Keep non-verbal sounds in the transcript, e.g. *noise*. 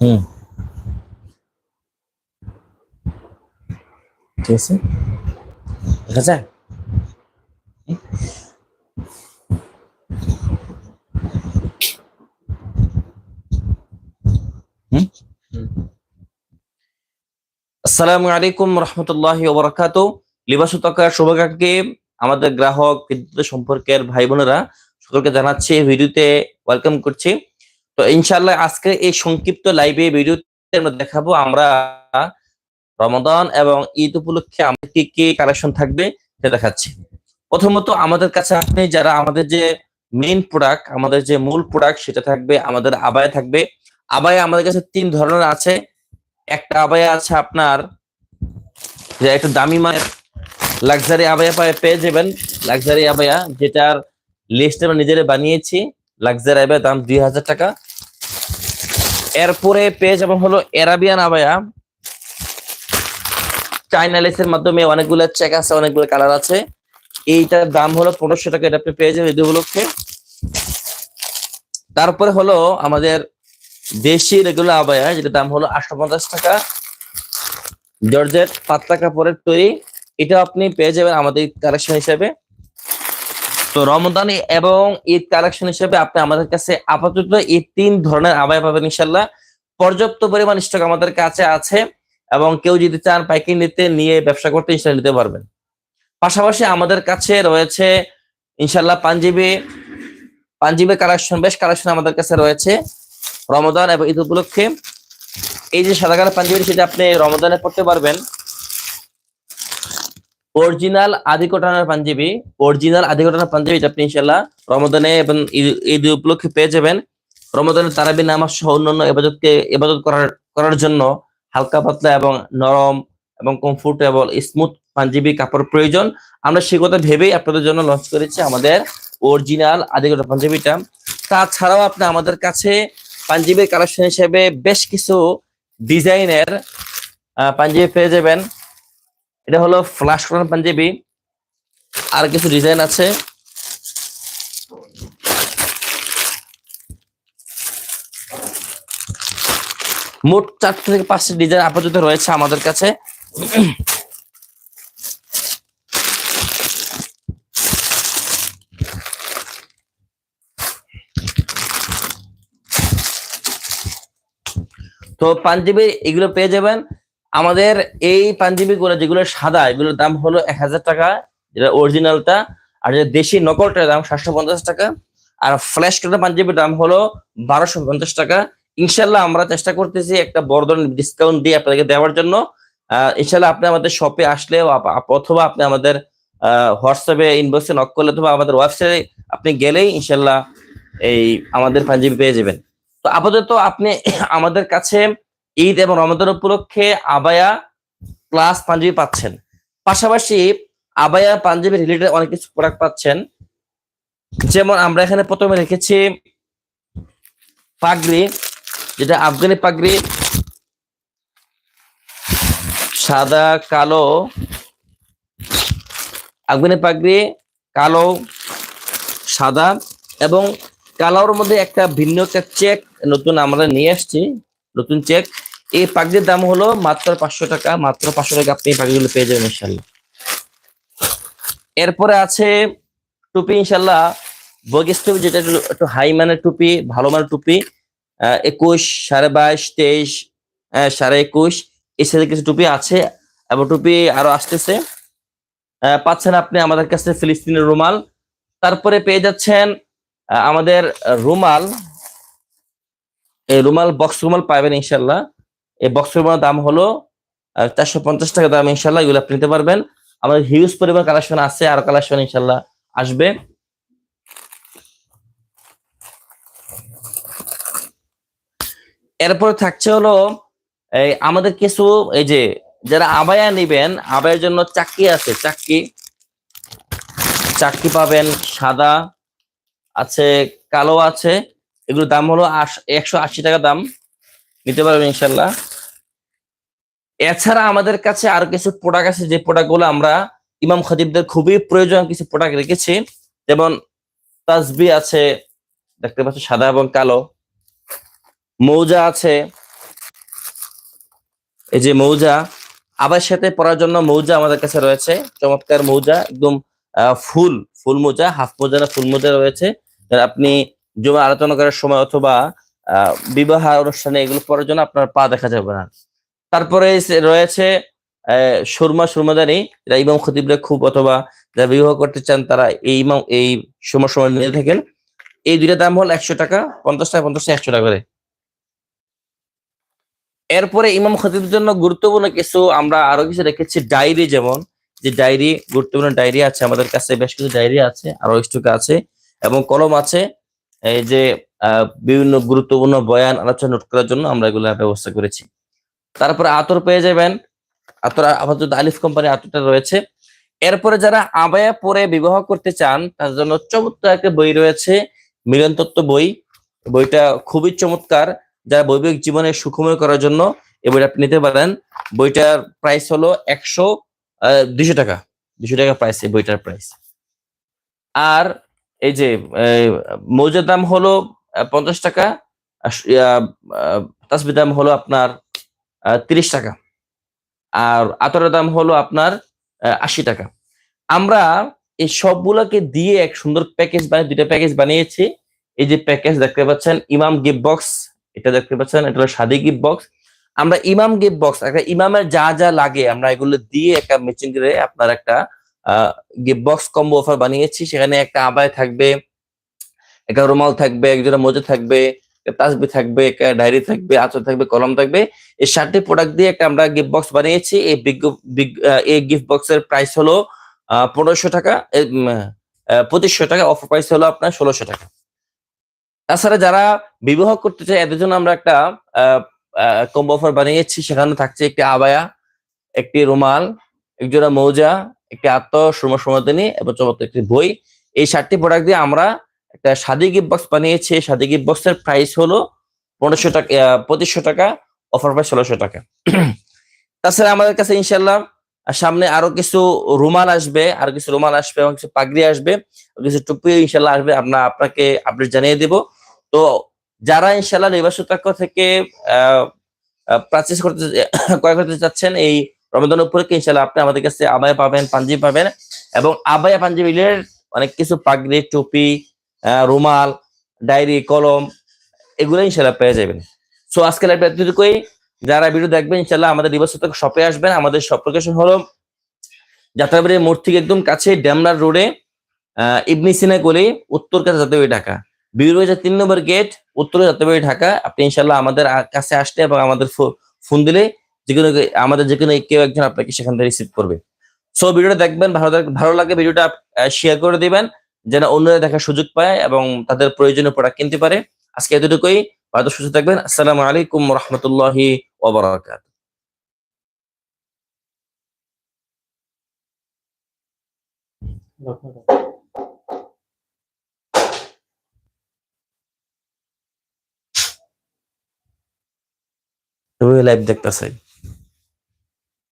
হুম। ঠিক আছে? দেখা যায় আসসালামু আলাইকুম রহমতুল্লাহ ওবরাকাত লিবাস তকা শুভাকাঙ্ক্ষী আমাদের গ্রাহক, বিদ্যুৎ সম্পর্কের ভাই বোনেরা সকলকে জানাচ্ছি ভিডিওতে ওয়েলকাম করছি। তো ইনশাল্লাহ আজকে এই সংক্ষিপ্ত লাইভে ভিডিওতে আমরা দেখাবো আমরা রমাদান এবং ঈদ উপলক্ষে আমাদের কি কি কালেকশন থাকবে সেটা দেখাচ্ছি। প্রথমত আমাদের কাছে আপনি যারা আমাদের যে মেইন প্রোডাক্ট আমাদের যে মূল প্রোডাক্ট সেটা থাকবে, আমাদের আবায়া থাকবে। আবায়া আমাদের কাছে তিন ধরনের আছে। একটা আবায়া আছে আপনার, যে একটু দামি মানের লাক্সারি আবায়া পায়ে যাবেন। লাক্সারি আবায়া, যেটার লিস্ট আমরা নিজেরা বানিয়েছি। লাক্সারি আবায়া দাম দুই হাজার টাকা। এরপরে পেয়ে যাবেন হলো এরাবিয়ান আবায়া। চাইনা লেসের মাধ্যমে অনেকগুলো চেক আছে, অনেকগুলো কালার আছে। এইটার দাম হলো পনেরোশো টাকা, এটা আপনি পেয়ে যাবেন ঈদ উপলক্ষে তারপরে হলো আমাদের দেশি রেগুলার আবায়া যেটা দাম হলো আটশো পঞ্চাশ টাকা। জর্জেট পাতলা কাপড়ের তৈরি এটা আপনি পেয়ে যাবেন আমাদের কালেকশন হিসেবে। তো রমদানি এবং ঈদ কালেকশন হিসেবে আপনি আমাদের কাছে আপাতত এই তিন ধরনের আবায়া পাবেন ইনশাল্লাহ পর্যাপ্ত পরিমাণ স্টক আমাদের কাছে আছে এবং কেউ যদি চান পাইকারি নিতে, নিয়ে ব্যবসা করতে ইনশাল্লাহ নিতে পারবেন। পাশাপাশি আমাদের কাছে রয়েছে ইনশাল্লাহ পাঞ্জাবি পাঞ্জাবি কালেকশন বেশ কালেকশন আমাদের কাছে রয়েছে রমদান এবং ঈদ উপলক্ষে। এই যে সাদা কালো পাঞ্জাবি সেটা আপনি রমদানে পড়তে পারবেন। অরিজিনাল আদি কোটানার পাঞ্জাবি অরিজিনাল আদি কোটানার পাঞ্জাবি এটা আপনি ইনশাল্লাহ রমদানে এবং ঈদ- উপলক্ষে পেয়ে যাবেন। রমদানের তারাবি নামাজ সহ অন্যান্য এবাদতকে এবাদত করার করার জন্য হালকা পাতলা এবং নরম এবং কমফোর্টেবল স্মুথ পাঞ্জাবি কাপড় প্রয়োজন। আমরা সে কথা ভেবেই আপনাদের জন্য লঞ্চ করেছি আমাদের অরিজিনাল আদিগত পাঞ্জাবিটা তাছাড়াও আপনি আমাদের কাছে পাঞ্জাবির কালেকশন হিসেবে বেশ কিছু ডিজাইনের পাঞ্জাবি পেয়ে যাবেন। এটা হলো ফ্লাশ করার পাঞ্জাবি। আর কিছু ডিজাইন আছে। মোট চারটে থেকে পাঁচটি ডিজাইন আপাতত রয়েছে আমাদের কাছে। তো পাঞ্জাবি এগুলো পেয়ে যাবেন। আমাদের এই পাঞ্জাবি গুলো যেগুলো সাদা, এগুলোর দাম হলো এক হাজার টাকা, যেটা অরিজিনালটা আর যে দেশি নকলটার দাম সাতশো পঞ্চাশ টাকা, আর ফ্ল্যাশ কাটা পাঞ্জাবির দাম হলো বারোশো পঞ্চাশ টাকা। ইনশাল্লাহ আমরা চেষ্টা করতেছি একটা বড় ধরনের ডিসকাউন্ট দিয়ে আপনাদেরকে দেওয়ার জন্য। ইনশাল্লাহ আপনি আমাদের শপে আপ- অথবা আপনি আমাদের হোয়াটসঅ্যাপে ইনবক্সে নক করলে অথবা আমাদের ওয়েবসাইটে আপনি গেলেই ইনশাল্লাহ এই আমাদের পাঞ্জাবি পেয়ে যাবেন। তো আপাতত আপনি আমাদের কাছে ঈদ এবং রমজান উপলক্ষে আবায়া প্লাস পাঞ্জাবি পাচ্ছেন। পাশাপাশি আবায়া পাঞ্জাবি রিলেটেড অনেক কিছু প্রোডাক্ট পাচ্ছেন। যেমন আমরা এখানে প্রথমে রেখেছি পাগড়ি, যেটা আফগানি পাগড়ি, সাদা, কালো, আফগানি পাগড়ি, কালো, সাদা এবং কালোর মধ্যে একটা ভিন্ন চেক নতুন আমরা নিয়ে আসছি। নতুন চেক এই পাগড়ির দাম হলো মাত্র পাঁচশো টাকা, মাত্র পাঁচশো টাকা আপনি এই পাগড়িগুলো পেয়ে যাবেন ইনশাল্লাহ এরপরে আছে টুপি ইনশাল্লাহ বগিস টুপি যেটা একটু হাই মানের টুপি, ভালো মানের টুপি একুশ, সাড়ে বাইশ, তেইশ সাড়ে একুশ, এই সাথে কিছু টুপি আছে। এবং টুপি আরও আসতেছে। পাচ্ছেন আপনি আমাদের কাছে ফিলিস্তিনের রুমাল। তারপরে পেয়ে যাচ্ছেন আমাদের রুমাল। এই রুমাল বক্স রুমাল পাবেন ইনশাল্লাহ। এই বক্স রুমালের দাম হলো চারশো পঞ্চাশ টাকা দাম ইনশাল্লাহ, এগুলো আপনি নিতে পারবেন। আমাদের হিউজ পরিমাণ কালেকশন আছে, আর কালেকশন ইনশাল্লাহ আসবে। এরপর থাকছে হলো, এই আমাদের কিছু, এই যে যারা আবায়া নিবেন, আবায়ের জন্য চাকরি আছে চাকরি চাকরি পাবেন সাদা, আছে কালো আছে। এগুলোর দাম হলো একশো আশি টাকা দাম। নিতে পারবেন ইনশাল্লাহ। এছাড়া আমাদের কাছে আরও কিছু প্রোডাক্ট আছে, যে প্রোডাক্টগুলো আমরা ইমাম খতিবদের খুবই প্রয়োজন কিছু প্রোডাক্ট রেখেছি। যেমন তাসবি আছে, দেখতে পাচ্ছ সাদা এবং কালো। মৌজা আছে। এই যে মৌজা, আবার সাথে পরার জন্য মৌজা আমাদের কাছে রয়েছে। চমৎকার মৌজা, একদম ফুল ফুল মোজা, হাফ মোজা না, ফুল মোজা রয়েছে। আপনি জমা আলোচনা করার সময় অথবা বিবাহ অনুষ্ঠানে এগুলো পরার জন্য আপনার পা দেখা যাবে না। তারপরে রয়েছে সুরমা সুরমাদানি, যারা ইমাম খতিবরা খুব অথবা যারা বিবাহ করতে চান, তারা এই ইমাম, এই সময় সময় নিয়ে থাকেন। এই দুইটা দাম হল একশো টাকা, পঞ্চাশ টাকা পঞ্চাশ টাকা, একশো টাকা করে। এরপরে ইমাম খতিবের জন্য গুরুত্বপূর্ণ কিছু আমরা আরও কিছু রেখেছি। ডায়েরি যেমন, যে ডায়েরি, গুরুত্বপূর্ণ ডায়েরি আছে, আমাদের কাছে বেশ কিছু ডায়েরি আছে, আরও স্টক আছে, এবং কলম আছে। এই যে বিভিন্ন গুরুত্বপূর্ণ বয়ান আলোচনা নোট করার জন্য আমরা এগুলো ব্যবস্থা করেছি। তারপরে আতর পেয়ে যাবেন। আতর আপাতত আলিফ কোম্পানি আতরটা রয়েছে। এরপরে যারা আবায়া পরে বিবাহ করতে চান তার জন্য চমৎকার একটা বই রয়েছে, মিলন তত্ত্ব বই। বইটা খুবই চমৎকার যারা বৈবাহিক জীবনে সুখময় করার জন্য এই বইটা আপনি নিতে পারেন। বইটার প্রাইস হলো একশো দুশো টাকা। দুশো টাকা প্রাইস এই বইটার প্রাইস আর এই যে মৌজার দাম হলো পঞ্চাশ টাকা তাসবির দাম হলো আপনার তিরিশ টাকা। আর আতরের দাম হলো আপনার আশি টাকা। আমরা এই সবগুলোকে দিয়ে এক সুন্দর প্যাকেজ বানিয়ে, দুইটা প্যাকেজ বানিয়েছি। এই যে প্যাকেজ দেখতে পাচ্ছেন, ইমাম গিফট বক্স। এটা দেখতে পাচ্ছেন, এটা হলো সাদি গিফট বক্স। আমরা ইমাম গিফট বক্স, একটা ইমামের যা যা লাগে, আমরা এগুলো দিয়ে একটা ম্যাচিং করে আপনার একটা গিফট বক্স কম্বো অফার বানিয়েছি। সেখানে একটা আবায় থাকবে, একটা রুমাল থাকবে, একজোড়া মোজা থাকবে তাসবি থাকবে, একটা ডায়েরি থাকবে আচর থাকবে, কলম থাকবে। এই চারটি প্রোডাক্ট দিয়ে একটা আমরা গিফট বক্স বানিয়েছি। এই এই গিফট বক্সের প্রাইস হলো পনেরোশো টাকা। পঁচিশশো টাকা। অফার প্রাইস হলো আপনার ষোলোশো টাকা। তাছাড়া যারা বিবাহ করতে চায়, এদের জন্য আমরা একটা কম্বো অফার বানিয়েছি। সেখানে থাকছে একটি আবায়া, একটি রুমাল, একজোড়া মৌজা একটি আত্ম, সুরমা সমাধানী এবং চমৎকার একটি বই। এই চারটি প্রোডাক্ট দিয়ে আমরা একটা সাদি গিফট বক্স বানিয়েছি। সাদি গিফট বক্সের প্রাইস হলো পনেরোশো টাকা পঁচিশশো টাকা অফার প্রাইস ষোলোশো টাকা। তাছাড়া আমাদের কাছে ইনশাল্লাহ সামনে আরও কিছু রুমাল আসবে, আর কিছু রুমাল আসবে এবং কিছু পাগড়ি আসবে কিছু টুপি ইনশাল্লাহ আসবে, আমরা আপনাকে আপডেট জানিয়ে দিব। তো যারা ইনশাল্লাহ নির্বাচন থেকে প্রাচেস করতে *coughs* ক্রয় করতে চাচ্ছেন এই রমজান উপলক্ষে ইনশাল্লাহ আপনি আমাদের কাছে আবায়া পাবেন, পাঞ্জাবি পাবেন এবং আবায়া পাঞ্জাবিলের অনেক কিছু পাগড়ি, টুপি রুমাল, ডায়েরি, কলম এগুলো ইনশাল্লাহ পেয়ে যাবেন। সো আজকে লাইভ এতটুকুই। যারা ভিডিও দেখবেন ইনশাল্লাহ আমাদের দিবস শপে আসবেন। আমাদের শপ লোকেশন হলো যাত্রাবাড়ি মোড় থেকে একদম কাছে ড্যামলার রোডে ইবনি সিনা গলি, উত্তর কাছে যাত্রাবাড়ি ঢাকা। বিরোজা তিন নম্বর গেট উত্তরে যাতে ঢাকা। আপনি ইনশাল্লাহ আমাদের কাছে আসলে এবং আমাদের ফোন দিলে আমাদের যে কোনো কেউ একজন আপনাকে সেখান থেকে রিসিভ করবে। সো ভিডিওটা দেখবেন, ভালো ভালো লাগে ভিডিওটা শেয়ার করে দিবেন, যেন অন্যরা দেখার সুযোগ পায় এবং তাদের প্রয়োজনীয় প্রোডাক্ট কিনতে পারে। আজকে এতটুকুই, ভালো সুস্থ থাকবেন। আসসালামু আলাইকুম রহমতুল্লাহি ওবরাকাত। লাইভ দেখতেছে।